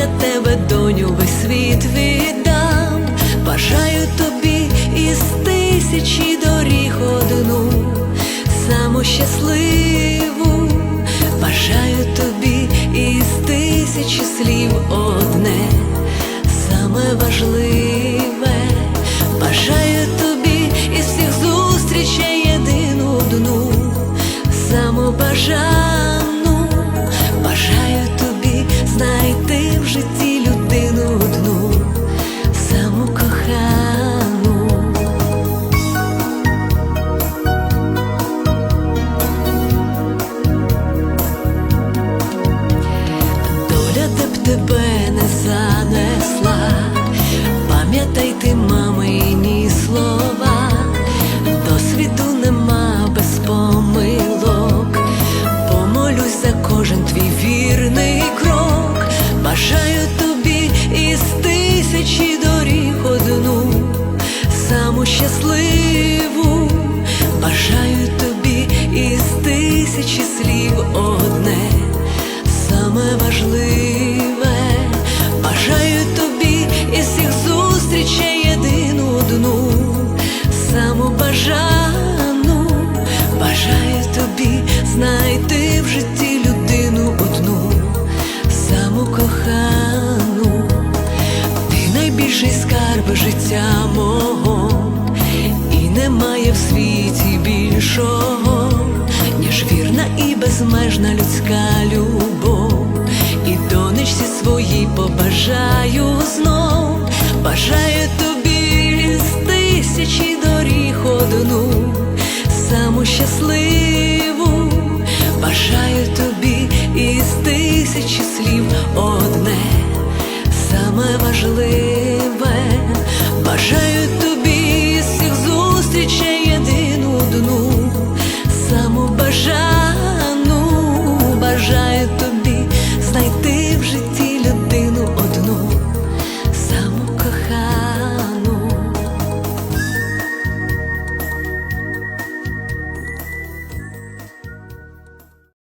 для тебе, доню, весь світ віддам, бажаю тобі із тисячі доріг одну, саму щасливу, бажаю тобі із тисячі слів одне, саме важливе, бажаю тобі із всіх зустрічей єдину одну, бажаю. занесла, пам'ятайте, мамині слова, до світу нема без помилок, помолюсь за кожен твій вірний крок, бажаю тобі із тисячі доріг одну, саму щасливу, бажаю тобі із тисячі слів. найбільший скарб життя мого, і немає в світі більшого, ніж вірна і безмежна людська любов, і донечці своїй побажаю знов, бажаю тобі з тисячі доріг одну, саму щасливу, бажаю тобі із тисячі слів одне. Саме важливе